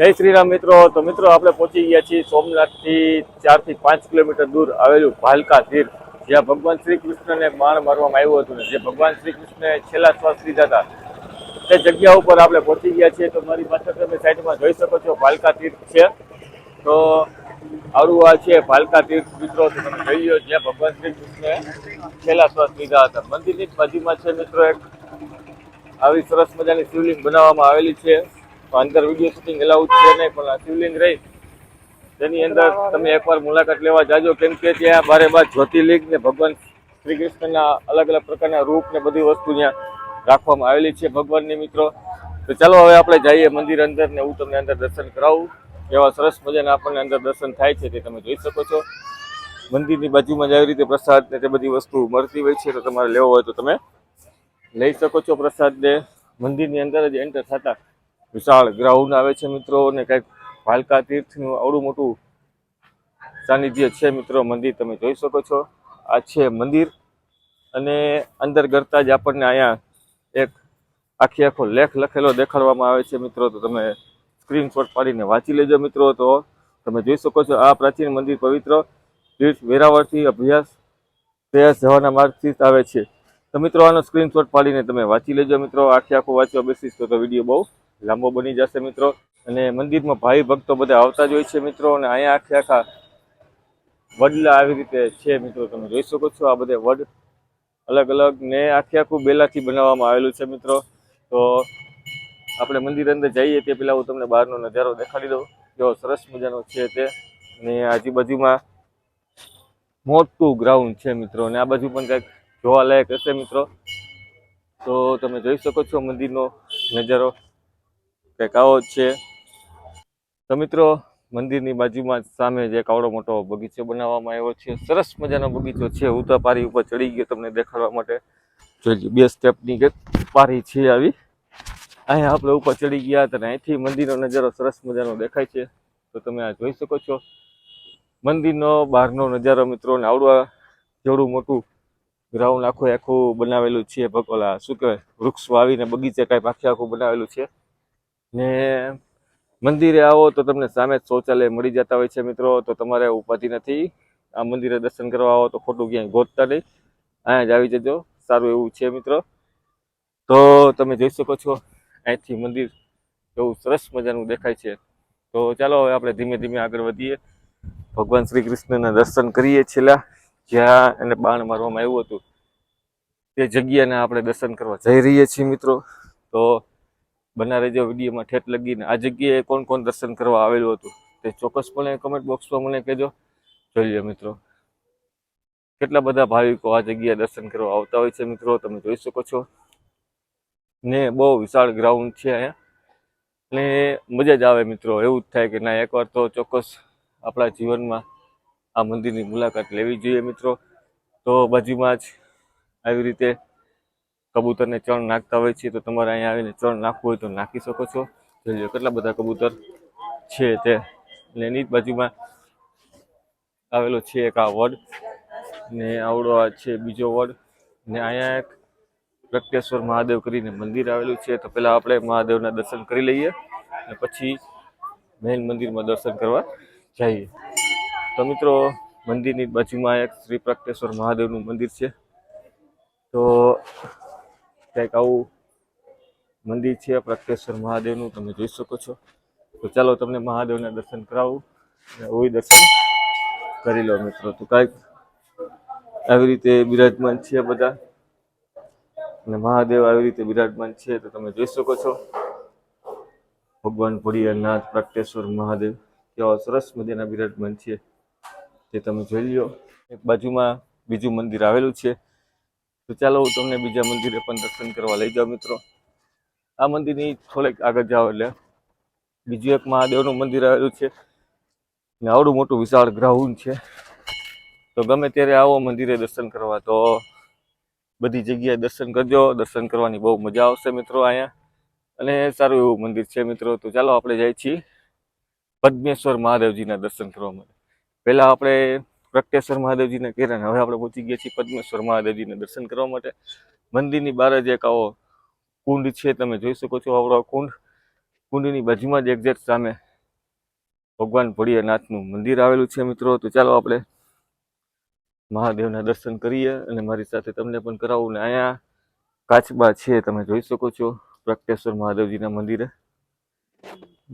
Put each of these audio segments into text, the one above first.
જય શ્રી રામ મિત્રો. તો મિત્રો, આપણે પહોંચી ગયા છીએ સોમનાથથી ચારથી પાંચ કિલોમીટર દૂર આવેલું ભાલકા તીર્થ જ્યાં ભગવાન શ્રી કૃષ્ણને માણ મારવામાં આવ્યું હતું ને જે ભગવાન શ્રી કૃષ્ણે છેલ્લા શ્વાસ લીધા હતા. તે જગ્યા ઉપર આપણે પહોંચી ગયા છીએ. તો મારી પાછળ તમે સાઈડમાં જોઈ શકો છો ભાલકા તીર્થ છે. તો આવડું આ છે ભાલકા તીર્થ મિત્રો, તો તમે જોઈ લો, જ્યાં ભગવાન શ્રી કૃષ્ણે છેલ્લા શ્વાસ લીધા હતા. મંદિરની જ બાજુમાં છે મિત્રો એક આવી સરસ મજાની શિવલિંગ બનાવવામાં આવેલી છે. અંદર વીડિયો શૂટિંગ એલાઉડ છે નહીં, પણ આ શિવલિંગ રહી. તેની અંદર તમે એકવાર મુલાકાત લેવા જાજો, કેમ કે ત્યાં બારે બાર જ્યોતિર્લિંગ ને ભગવાન શ્રી કૃષ્ણના અલગ અલગ પ્રકારના રૂપ ને બધી વસ્તુ ત્યાં રાખવામાં આવેલી છે ભગવાનની મિત્રો. તો ચાલો હવે આપણે જઈએ મંદિર અંદર ને હું તમને અંદર દર્શન કરાવું. એવા સરસ મજાના આપણને અંદર દર્શન થાય છે તે તમે જોઈ શકો છો. મંદિરની બાજુમાં જ આવી રીતે પ્રસાદ ને તે બધી વસ્તુ મળતી હોય છે, તો તમારે લેવો હોય તો તમે લઈ શકો છો પ્રસાદને મંદિરની અંદર જ એન્ટર થતા વિશાળ ગ્રાઉન્ડ આવે છે મિત્રો અને કંઈક ભાલકા તીર્થનું આવડું મોટું સાનિધ્ય છે મિત્રો મંદિર તમે જોઈ શકો છો. આ છે મંદિર અને અંદર ગરતા જ આપણને અહીંયા એક આખી આખો લેખ લખેલો દેખાડવામાં આવે છે મિત્રો. તો તમે સ્ક્રીનશોટ પાડીને વાંચી લેજો મિત્રો. તો તમે જોઈ શકો છો આ પ્રાચીન મંદિર પવિત્ર તીર્થ વેરાવળથી અભ્યાસ પ્રયાસ જવાના માર્ગથી આવે છે. તો મિત્રો આનો સ્ક્રીનશોટ પાડીને તમે વાંચી લેજો મિત્રો. આખી આખું વાંચવા બેસીશ તો વીડિયો બહુ લાંબો બની જશે મિત્રો. અને મંદિરમાં ભાઈ ભક્તો બધા આવતા જ હોય છે મિત્રો. અને અહીંયા આખે આખા વડલા આવી રીતે છે મિત્રો. તમે જોઈ શકો છો આ બધે વડ અલગ અલગ ને આખે આખું બેલાથી બનાવવામાં આવેલું છે મિત્રો. તો આપણે મંદિર અંદર જઈએ તે પહેલાં હું તમને બહારનો નજારો દેખાડી દઉં. કેવો સરસ મજાનો છે તે. અને આજુબાજુમાં મોટું ગ્રાઉન્ડ છે મિત્રો. અને આ બાજુ પણ કંઈક જોવાલાયક હશે મિત્રો. તો તમે જોઈ શકો છો મંદિરનો નજારો. કંઈક જ છે. તો મિત્રો, મંદિરની બાજુમાં સામે જે કાવડો મોટો બગીચો બનાવવામાં આવ્યો છે. સરસ મજાનો બગીચો છે. હું તો પારી ઉપર ચડી ગયો તમને દેખાડવા માટે. જોઈ બે સ્ટેપની પારી છે આવી. અહીંયા આપણે ઉપર ચડી ગયા હતા અહીંથી મંદિરનો નજારો સરસ મજાનો દેખાય છે. તો તમે આ જોઈ શકો છો. મંદિરનો બહારનો નજારો મિત્રો, ને આવડું જેવડું મોટું ગ્રાઉન્ડ આખું આખું બનાવેલું છે ભગવાલા શું કહેવાય? વૃક્ષ વાવીને બગીચે કાંઈ આખે આખું બનાવેલું છે. ને મંદિરે આવો તો તમને સામે જ શૌચાલય મળી જતા હોય છે મિત્રો. તો તમારે ઉપાધિ નથી. આ મંદિરે દર્શન કરવા આવો તો ખોટું ક્યાંય ગોતતા નહીં. અહીંયા જ આવી જજો. સારું એવું છે મિત્રો. તો તમે જોઈ શકો છો, અહીંથી મંદિર એવું સરસ મજાનું દેખાય છે. તો ચાલો હવે આપણે ધીમે ધીમે આગળ વધીએ. ભગવાન શ્રી કૃષ્ણના દર્શન કરીએ છેલ્લા. જ્યાં એને બાણ મારવામાં આવ્યું હતું. તે જગ્યાને આપણે દર્શન કરવા જઈ રહીએ છીએ મિત્રો. તો બના રહેજો વિડીયોમાં ઠેઠ લગીને આ જગ્યાએ કોણ કોણ દર્શન કરવા આવેલું હતું તે ચોક્કસપણે કમેન્ટ બોક્સમાં મને કહેજો. જોઈ લો મિત્રો. કેટલા બધા ભાવિકો આ જગ્યાએ દર્શન કરવા આવતા હોય છે મિત્રો, તમે જોઈ શકો છો. ને બહુ વિશાળ ગ્રાઉન્ડ છે અહીંયા. ને મજા જ આવે મિત્રો, એવું જ થાય કે ના, એકવાર તો ચોક્કસ આપણા જીવનમાં આ મંદિરની મુલાકાત લેવી જોઈએ મિત્રો. તો બાજુમાં જ આવી રીતે કબૂતરને ચણ નાખતા હોય છે, તો તમારે અહીંયા આવીને ચણ નાખવું હોય તો નાખી શકો છો. જોઈ કેટલા બધા કબૂતર છે તે. અને એની જ બાજુમાં આવેલો છે એક આ વડ, ને આવડો આ છે બીજો વડ. ને અહીંયા એક પ્રત્યેશ્વર મહાદેવ કરીને મંદિર આવેલું છે, તો પહેલાં આપણે મહાદેવના દર્શન કરી લઈએ અને પછી મેન મંદિરમાં દર્શન કરવા જઈએ. તો મિત્રો, મંદિરની બાજુમાં એક શ્રી પ્રગટેશ્વર મહાદેવનું મંદિર છે. તો કંઈક આવું મંદિર છે, પ્રત્યેશ્વર મહાદેવનું, તમે જોઈ શકો છો. તો ચાલો તમને મહાદેવના દર્શન કરાવું ઓય દર્શન કરી લો મિત્રો. તો કાંઈક આવી રીતે બિરાજમાન છે બધા. અને મહાદેવ આવી રીતે બિરાજમાન છે, તો તમે જોઈ શકો છો. ભગવાન ભોળિયાનાથ, પ્રત્યેશ્વર, મહાદેવ, કેવા સરસ મજાના બિરાજમાન છે. તે તમે જોઈ લો એક બાજુમાં બીજું મંદિર આવેલું છે. તો ચાલો હું તમને બીજા મંદિરે પણ દર્શન કરવા લઈ જાઉં મિત્રો. આ મંદિરની થોડેક આગળ જાઓ એટલે બીજું એક મહાદેવનું મંદિર આવેલું છે. ને આવડું મોટું વિશાળ ગ્રાઉન્ડ છે. તો ગમે ત્યારે આવો મંદિરે દર્શન કરવા તો બધી જગ્યાએ દર્શન કરજો. દર્શન કરવાની બહુ મજા આવશે મિત્રો અહીંયા. અને સારું એવું મંદિર છે મિત્રો. તો ચાલો આપણે જઈએ છીએ. પદ્મેશ્વર મહાદેવજીના દર્શન કરવા માટે. પહેલાં આપણે પ્રત્યેશ્વર મહાદેવજીને કર્યા હવે આપણે પહોંચી ગયા છીએ પદ્મેશ્વર મહાદેવજીને દર્શન કરવા માટે. મંદિરની બહાર જ એક આવો કુંડ છે, તમે જોઈ શકો છો આવડો કુંડ. કુંડની બાજુમાં જ એક્ઝેક્ટ સામે ભગવાન ભોળિયાનાથનું મંદિર આવેલું છે મિત્રો. તો ચાલો આપણે મહાદેવના દર્શન કરીએ અને મારી સાથે તમને પણ કરાવું ને અહીંયા કાચબા છે, તમે જોઈ શકો છો પ્રગટેશ્વર મહાદેવજીના મંદિરે.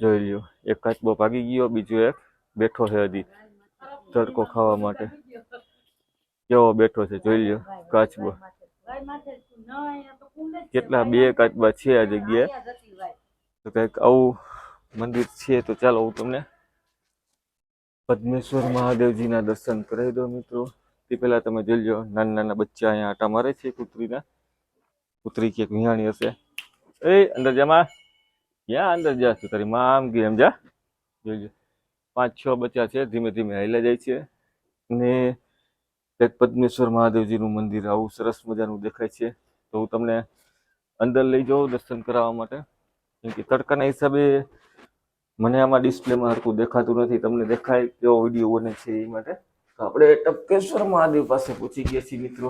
જોઈ લ્યો, એક કાચબો ભાગી ગયો, બીજો એક બેઠો છે હજી. તડકો ખાવા માટે. કેવો બેઠો છે, જોઈ લ્યો, કાચબો. કેટલા બે કાચબા છે આ જગ્યાએ. તો કંઈક આવું મંદિર છે તો ચાલો હું તમને પદ્મેશ્વર મહાદેવજીના દર્શન કરાવી દો મિત્રો. તે પહેલાં તમે જોઈ લો નાના નાના બચ્ચા અહીંયા આટા મારે છે કૂતરીના. કૂતરી ક્યાંક વિહાણી હશે. એ, અંદર જામાં ક્યાં અંદર જા તું તારી? માં આમ ગઈ એમ જા જોઈ લો પાંચ છ બચ્યા છે, ધીમે ધીમે હાલ્યા જાય છે. ને એક પદ્મેશ્વર મહાદેવજીનું મંદિર આવું સરસ મજાનું દેખાય છે. તો હું તમને અંદર લઈ જાઉં દર્શન કરાવવા માટે. કેમ કે તડકાના હિસાબે મને આમાં ડિસ્પ્લેમાં હરખું દેખાતું નથી. તમને દેખાય કેવો વીડિયો બને છે એ માટે. તો આપણે ટપકેશ્વર મહાદેવ પાસે પૂછી ગયા છીએ મિત્રો.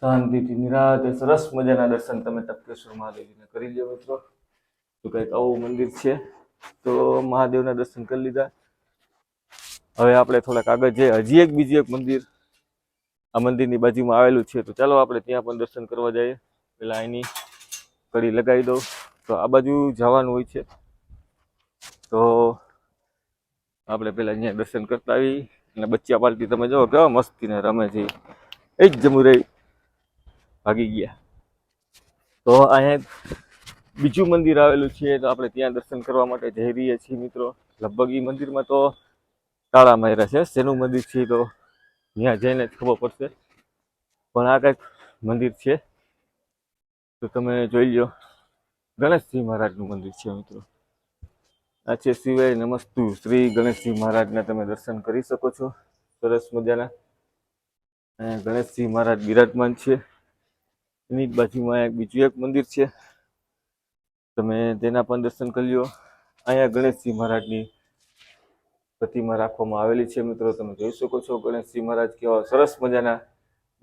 શાંતિથી, નિરાતે, સરસ મજાના દર્શન તમે ટપકેશ્વર મહાદેવજીને કરી લો મિત્રો. તો કંઈક આવું મંદિર છે. તો મહાદેવના દર્શન કરી લીધા. હવે આપણે થોડાક આગળ જઈએ. હજી એક બીજું એક મંદિર આ મંદિરની બાજુમાં આવેલું છે. તો ચાલો આપણે ત્યાં પણ દર્શન કરવા જઈએ. પેલા એની કડી લગાવી દઉં. તો આ બાજુ જવાનું હોય છે. તો આપણે પેલા અહીંયા દર્શન કરતા આવી અને બચ્ચા પાલટી તમે જો કેવા મસ્તીને રમે છે. એ જ જમુ રહી. ભાગી ગયા. તો અહીંયા બીજું મંદિર આવેલું છે. તો આપણે ત્યાં દર્શન કરવા માટે જઈ રહ્યા છીએ મિત્રો. લગભગ એ મંદિરમાં તો તાળા માર્યા છે. શેનું મંદિર છે તો ત્યાં જઈને જ ખબર પડશે. પણ આ કંઈક મંદિર છે. તો તમે જોઈ લો ગણેશજી મહારાજનું મંદિર છે મિત્રો. આ છે શિવાય નમસ્તુ. શ્રી ગણેશજી મહારાજના તમે દર્શન કરી શકો છો. સરસ મજાના. ગણેશજી મહારાજ બિરાજમાન છે. એની જ બાજુમાં એક બીજું એક મંદિર છે. તમે તેના પણ દર્શન કરી લો અહીંયા ગણેશજી મહારાજની પ્રતિમા રાખવામાં આવેલી છે. મિત્રો, તમે જોઈ શકો છો ગણેશજી મહારાજ કેવા સરસ મજાના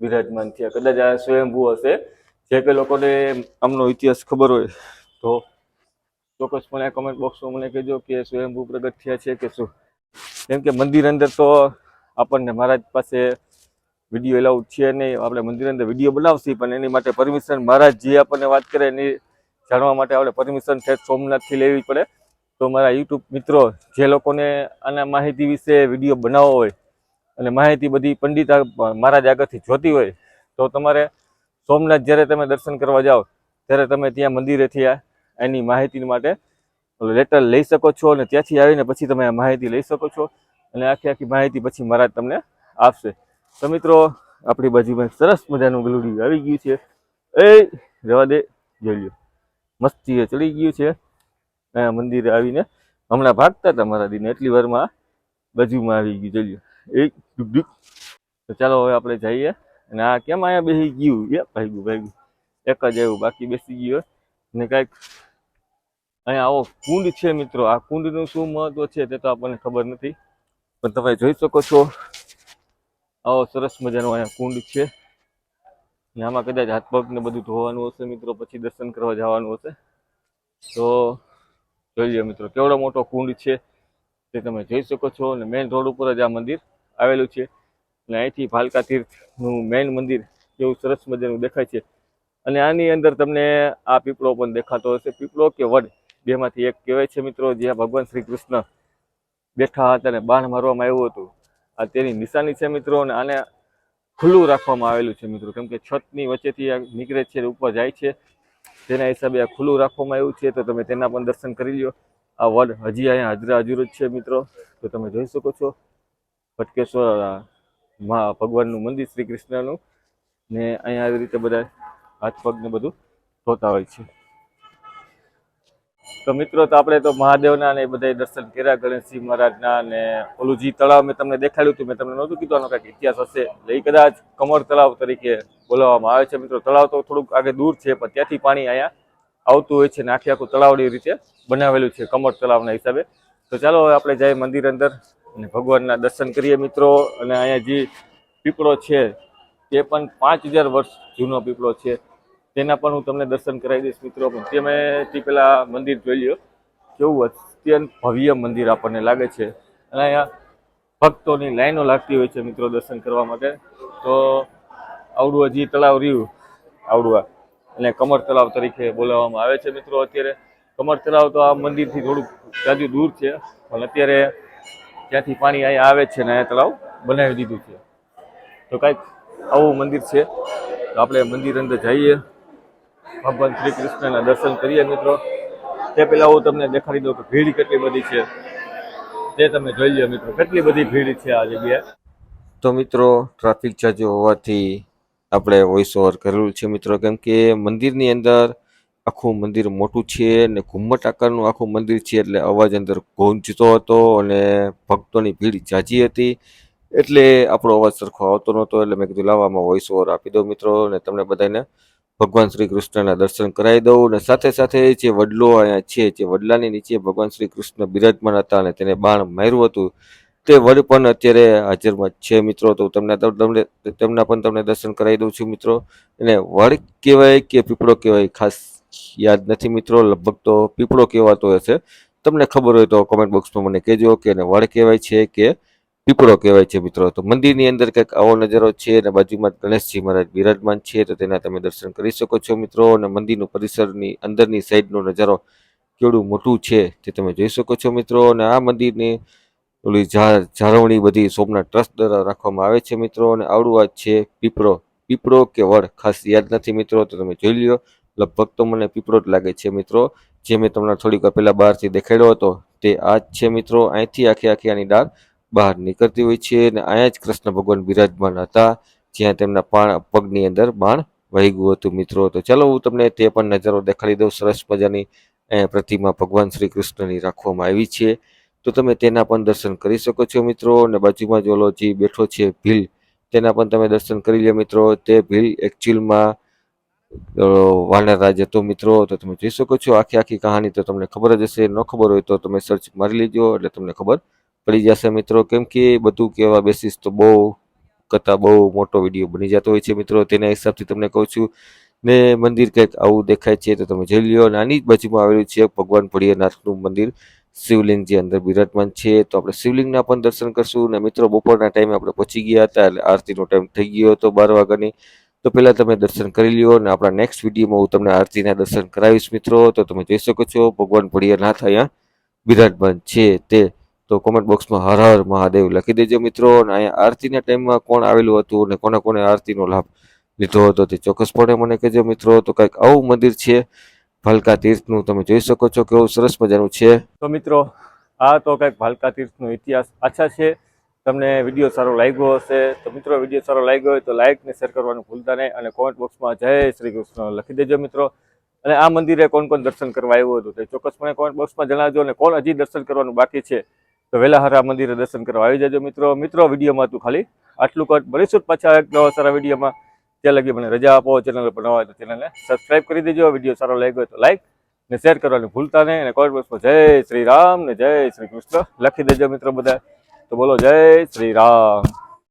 બિરાજમાન થયા. કદાચ આ સ્વયંભૂ હશે. જે કે લોકોને આમનો ઇતિહાસ ખબર હોય તો ચોક્કસપણે કમેન્ટ બોક્સમાં મને કહેજો કે સ્વયંભૂ પ્રગટ થયા છે કે શું. કેમ કે મંદિર અંદર તો આપણને મહારાજ પાસે વીડિયો એલાઉડ છે નહીં. આપણે મંદિર અંદર વીડિયો બનાવશી, પણ એની માટે પરમિશન મહારાજ જે આપણને વાત કરે એની જાણવા માટે આપણે પરમિશન છે. સોમનાથથી લેવી પડે. તો મારા યુટ્યુબ મિત્રો, જે લોકોને આના માહિતી વિશે વીડિયો બનાવવો હોય અને માહિતી બધી પંડિત મહારાજ આગળથી જોતી હોય, તો તમારે સોમનાથ જ્યારે તમે દર્શન કરવા જાઓ, ત્યારે તમે ત્યાં મંદિરેથી એની માહિતી માટે લેટર લઈ શકો છો અને ત્યાંથી આવીને પછી તમે આ માહિતી લઈ શકો છો અને આખી આખી માહિતી પછી મહારાજ તમને આપશે. તો મિત્રો, આપણી બાજુમાં સરસ મજાનું ગલુડિયું આવી ગયું છે. એ જવા દે, જોઈ લ્યો. મસ્તી ચડી ગયું છે. અહીંયા મંદિરે આવીને હમણાં ભાગતા હતા મારા દીને. એટલી વારમાં બાજુમાં આવી ગયું, ચલ્યું. લ્યો એ ડુક ડુક તો ચાલો હવે આપણે જઈએ. અને આ કેમ અહીંયા બેસી ગયું? એ ભાગ્યું ભાગ્યું એક જ આવ્યું બાકી બેસી ગયું ને કાંઈક અહીંયા આવો કુંડ છે મિત્રો. આ કુંડનું શું મહત્વ છે તે તો આપણને ખબર નથી. પણ તમે જોઈ શકો છો, આવો સરસ મજાનો અહીંયા કુંડ છે. ને આમાં કદાચ હાથ પગને બધું ધોવાનું હશે મિત્રો, પછી દર્શન કરવા જવાનું હશે. તો જોઈ લો મિત્રો, કેવડો મોટો કુંડ છે તે તમે જોઈ શકો છો અને મેઇન રોડ ઉપર જ આ મંદિર આવેલું છે. અને અહીંથી ભાલકા તીર્થનું મેઇન મંદિર કેવું સરસ મજાનું દેખાય છે. અને આની અંદર તમને આ પીપળો પણ દેખાતો હશે. પીપળો કે વડ, બેમાંથી એક કહેવાય છે મિત્રો, જ્યાં ભગવાન શ્રી કૃષ્ણ બેઠા હતા અને બાણ મારવામાં આવ્યું હતું. આ તેની નિશાની છે મિત્રો અને આને ખુલ્લું રાખવામાં આવેલું છે મિત્રો. કેમ કે છતની વચ્ચેથી નીકળે છે ઉપર જાય છે. તેના હિસાબે આ ખુલ્લું રાખવામાં આવ્યું છે, તો તમે તેના પણ દર્શન કરી લો આ વડ હજી અહીંયા હાજરા, હાજર જ છે મિત્રો. તો તમે જોઈ શકો છો. ભટકેશ્વર મા ભગવાનનું મંદિર શ્રી કૃષ્ણનું. ને અહીંયા આવી રીતે બધા હાથ પગને બધું ધોતા હોય છે. તો મિત્રો, તો આપણે તો મહાદેવના ને એ બધા દર્શન કર્યા, ગણેશજી મહારાજના ને ઓલું જી તળાવ મેં તમને દેખાડ્યું હતું, મેં તમને નહોતું કીધું, આનો કાંઈક ઇતિહાસ હશે. એટલે એ કદાચ કમર તળાવ તરીકે બોલાવવામાં આવે છે. મિત્રો, તળાવ તો થોડુંક આગળ દૂર છે, પણ ત્યાંથી પાણી અહીંયા આવતું હોય છે, ને આખી આખું તળાવડી રીતે બનાવેલું છે કમર તળાવના હિસાબે. તો ચાલો હવે આપણે જઈએ મંદિર અંદર અને ભગવાનના દર્શન કરીએ મિત્રો. અને અહીંયા જે પીપળો છે, તે પણ પાંચ વર્ષ જૂનો પીપળો છે. તેના પણ હું તમને દર્શન કરાવી દઈશ મિત્રો. પણ તમે તે પહેલાં મંદિર જોઈ લ્યો. કેવું અત્યંત ભવ્ય મંદિર આપણને લાગે છે. અને અહીંયા ભક્તોની લાઈનો લાગતી હોય છે મિત્રો દર્શન કરવા માટે. તો આવડું હજી તળાવ રહ્યું. આવડું અને કમર તળાવ તરીકે બોલાવવામાં આવે છે મિત્રો અત્યારે. કમર તળાવ તો આ મંદિરથી થોડુંક જાજુ દૂર છે. પણ અત્યારે ત્યાંથી પાણી અહીંયા આવે છે ને અહીંયા તળાવ બનાવી દીધું છે. તો કાંઈક આવું મંદિર છે. તો આપણે મંદિર અંદર જઈએ. ભગવાન શ્રી કૃષ્ણના દર્શન કરીએ મિત્રો. તે પહેલાં હું તમને દેખાડી દઉં કે ભીડ કેટલી બધી છે. તે તમે જોઈ લો મિત્રો, કેટલી બધી ભીડ છે આ જગ્યાએ. તો મિત્રો, ટ્રાફિક જાજો હોવાથી આપણે વોઇસ ઓવર કરેલું છે મિત્રો. કેમ કે મંદિરની અંદર આખું મંદિર મોટું છે અને ઘુમ્મટ આકારનું આખું મંદિર છે, એટલે અવાજ અંદર ગોંજતો હતો અને ભક્તોની ભીડ જાજી હતી. એટલે આપણો અવાજ સરખો આવતો નહોતો, એટલે મેં કીધું લાવવામાં વોઇસ ઓવર આપી દઉં મિત્રો અને તમને બધાને ભગવાન શ્રી કૃષ્ણના દર્શન કરાવી દઉં અને સાથે સાથે જે વડલો અહીંયા છે, જે વડલાની નીચે ભગવાન શ્રી કૃષ્ણ બિરાજમાન હતા અને તેને બાણ માર્યું હતું, તે વડ પણ અત્યારે હાજરમાં છે મિત્રો. તો તમને તમને, તેમના પણ તમને દર્શન કરાવી દઉં છું મિત્રો. અને વડ કહેવાય કે પીપળો કહેવાય ખાસ યાદ નથી મિત્રો, લગભગ તો પીપળો કહેવાતો હશે. તમને ખબર હોય તો કોમેન્ટ બોક્સમાં મને કહેજો કે એને વડ કહેવાય છે કે પીપળો કહેવાય છે મિત્રો. તો મંદિરની અંદર કંઈક આવો નજારો છે અને બાજુમાં ગણેશજી મહારાજ બિરાજમાન છે, તો તેના તમે દર્શન કરી શકો છો મિત્રો. અને મંદિરનું પરિસરની અંદરની સાઈડનો નજારો કેવડું મોટું છે તે તમે જોઈ શકો છો મિત્રો. અને આ મંદિરની ઓલી જાળવણી બધી સોમનાથ ટ્રસ્ટ દ્વારા રાખવામાં આવે છે મિત્રો. અને આવડું આ છે પીપળો પીપળો કે વડ, ખાસ યાદ નથી મિત્રો, તો તમે જોઈ લ્યો. લગભગ તો મને પીપળો જ લાગે છે મિત્રો. જે મેં તમને થોડીક વાર પહેલાં બહારથી દેખાડ્યો હતો તે આ જ છે મિત્રો. અહીંથી આખી આખી આની ડાળ બહાર નીકળતી હોય છે અને અહીંયા જ કૃષ્ણ ભગવાન બિરાજમાન હતા, જ્યાં તેમના પાણ, પગની અંદર બાણ વાગ્યું હતું. મિત્રો, તો ચાલો હું તમને તે પણ નજારો દેખાડી દઉં. સરસ મજાની પ્રતિમા ભગવાન શ્રી કૃષ્ણની રાખવામાં આવી છે. તો તમે તેના પણ દર્શન કરી શકો છો, મિત્રો. અને બાજુમાં જ ઓલો જે બેઠો છે ભીલ, તેના પણ તમે દર્શન કરી લો મિત્રો. તે ભીલ એકચ્યુઅલમાં વાનર રાજ હતો, મિત્રો. તો તમે જોઈ શકો છો આખી આખી કહાની તો તમને ખબર જ હશે. ન ખબર હોય તો તમે સર્ચ મારી લેજો, એટલે તમને ખબર પડી જશે મિત્રો. કેમ કે બધું કહેવા બેસીસ તો બહુ કરતાં બહુ મોટો વીડિયો બની જતો હોય છે મિત્રો. તેના હિસાબથી તમને કહું છું ને મંદિર કંઈક આવું દેખાય છે તો તમે જોઈ લ્યો. નાની જ બાજુમાં આવેલું છે ભગવાન ભોળિયાનાથનું મંદિર. શિવલિંગ જે અંદર બિરાજમાન છે તો આપણે શિવલિંગના પણ દર્શન કરશું. અને મિત્રો, બપોરના ટાઈમે આપણે પહોંચી ગયા હતા એટલે આરતીનો ટાઈમ થઈ ગયો હતો બાર વાગ્યાની. તો પહેલાં તમે દર્શન કરી લ્યો અને આપણા નેક્સ્ટ વિડીયોમાં હું તમને આરતીના દર્શન કરાવીશ મિત્રો. તો તમે જોઈ શકો છો ભગવાન ભોળિયાનાથ અહીંયા બિરાજમાન છે તે. તો કોમેન્ટ બોક્સમાં હર હર મહાદેવ લખી દેજો મિત્રો. અને અહીંયા આરતીના ટાઈમમાં કોણ આવેલું હતું અને કોને કોને આરતીનો લાભ લીધો હતો તે ચોક્કસપણે મને કહેજો મિત્રો. તો કંઈક આવું મંદિર છે, ભાલકા તીર્થનું. તમે જોઈ શકો છો કેવું સરસ મજાનું છે. તો મિત્રો, આ તો કંઈક ભાલકા તીર્થનો ઇતિહાસ આછા છે. તમને વીડિયો સારો લાગ્યો હશે તો મિત્રો, વીડિયો સારો લાગ્યો હોય તો લાઇક ને શેર કરવાનું ભૂલતા નહીં અને કોમેન્ટ બોક્સમાં જય શ્રી કૃષ્ણ લખી દેજો મિત્રો. અને આ મંદિરે કોણ કોણ દર્શન કરવા આવ્યું હતું તે ચોક્કસપણે કોમેન્ટ બોક્સમાં જણાવજો અને કોણ હજી દર્શન કરવાનું બાકી છે તો વેલાહારા હરા મંદિરે દર્શન કરવા આવી જજો મિત્રો. મિત્રો, વિડીયોમાં તું ખાલી આટલું કર. મળીશું પાછા એક નવા સારા વિડીયોમાં. ત્યાં લગી મને રજા આપો. ચેનલ પર નવા તો ચેનલને સબસ્ક્રાઇબ કરી દેજો. વીડિયો સારો લાગ્યો તો લાઈક ને શેર કરવાનું ભૂલતા નહીં. અને કોમેન્ટ બોક્સમાં જય શ્રી રામ ને જય શ્રી કૃષ્ણ લખી દેજો મિત્રો બધા. તો બોલો જય શ્રી રામ.